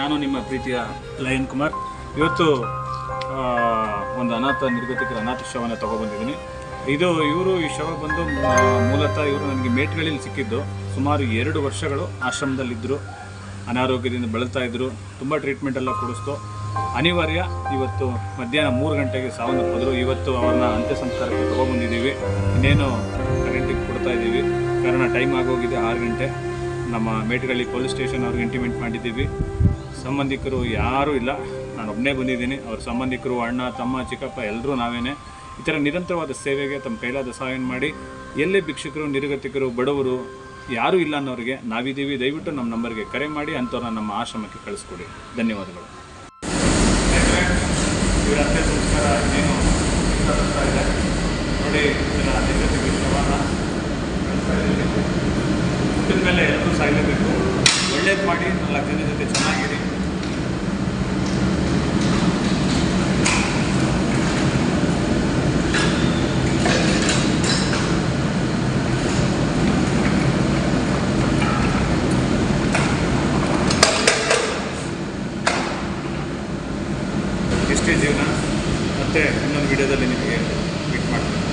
ನಾನು ನಿಮ್ಮ ಪ್ರೀತಿಯ ಲಯನ್ ಕುಮಾರ್. ಇವತ್ತು ಒಂದು ಅನಾಥ ನಿರ್ಗತಿಕರ ಅನಾಥ ಶವನ ತಗೊಬಂದಿದ್ದೀನಿ. ಇದು, ಇವರು ಈ ಶವ ಬಂದು ಮೂಲತಃ ಇವರು ನನಗೆ ಮೇಟ್ಗಳಲ್ಲಿ ಸಿಕ್ಕಿದ್ದು ಸುಮಾರು ಎರಡು ವರ್ಷಗಳು ಆಶ್ರಮದಲ್ಲಿದ್ದರು ಅನಾರೋಗ್ಯದಿಂದ ಬಳಲ್ತಾ ಇದ್ದರು ತುಂಬ ಟ್ರೀಟ್ಮೆಂಟ್ ಎಲ್ಲ ಕೊಡಿಸ್ತು. ಅನಿವಾರ್ಯ, ಇವತ್ತು ಮಧ್ಯಾಹ್ನ ಮೂರು ಗಂಟೆಗೆ ಸಾವನ್ನಪ್ಪಿದ್ರು. ಇವತ್ತು ಅವ್ರನ್ನ ಅಂತ್ಯ ಸಂಸ್ಕಾರಕ್ಕೆ ತಗೊಬಂದಿದ್ದೀವಿ. ಇನ್ನೇನು ಕರೆಂಟಿಗೆ ಕೊಡ್ತಾ ಇದ್ದೀವಿ. ಕಾರಣ ಟೈಮ್ ಆಗೋಗಿದೆ ಆರು ಗಂಟೆ. ನಮ್ಮ ಮೇಟಗಳ್ಳಿ ಪೊಲೀಸ್ ಸ್ಟೇಷನ್ ಅವ್ರಿಗೆ ಇಂಟಿಮೇಟ್ ಮಾಡಿದ್ದೀವಿ. ಸಂಬಂಧಿಕರು ಯಾರೂ ಇಲ್ಲ. ನಾನು ಒಬ್ಬನೇ ಬಂದಿದ್ದೀನಿ. ಅವ್ರ ಸಂಬಂಧಿಕರು, ಅಣ್ಣ, ತಮ್ಮ, ಚಿಕ್ಕಪ್ಪ ಎಲ್ಲರೂ ನಾವೇನೆ. ಈ ಥರ ನಿರಂತರವಾದ ಸೇವೆಗೆ ತಮ್ಮ ಕೈಲಾದ ಸಹಾಯ ಮಾಡಿ ಎಲ್ಲೇ ಭಿಕ್ಷುಕರು, ನಿರ್ಗತಿಕರು, ಬಡವರು ಯಾರೂ ಇಲ್ಲ ಅನ್ನೋರಿಗೆ ನಾವಿದ್ದೀವಿ. ದಯವಿಟ್ಟು ನಮ್ಮ ನಂಬರ್ಗೆ ಕರೆ ಮಾಡಿ ಅಂಥವ್ರನ್ನ ನಮ್ಮ ಆಶ್ರಮಕ್ಕೆ ಕಳಿಸ್ಕೊಡಿ. ಧನ್ಯವಾದಗಳು ಇವರ ಅಂತ್ಯ ಸಂಸ್ಕಾರ ಏನು ಬರ್ತಾ ಇದೆ ನೋಡಿ ಇದರ ನಿರ್ಗತಿಕ ಶವನ ಕಳಿಸ್ತಾ ಇದ್ದೀವಿ ಹುಟ್ಟಿದ ಮೇಲೆ ಎಲ್ಲರೂ ಸಾಯ್ಲೇಬೇಕು. ಒಳ್ಳೇದು ಮಾಡಿ ನಾಲ್ಕು ಜನ ಜೊತೆ ಚೆನ್ನಾಗಿರಿ. ಇಷ್ಟೇ ಜೀವನ, ಮತ್ತೆ ಇನ್ನೊಂದು ವಿಡಿಯೋದಲ್ಲಿ ನಿಮಗೆ ಮೀಟ್ ಮಾಡ್ತೀನಿ.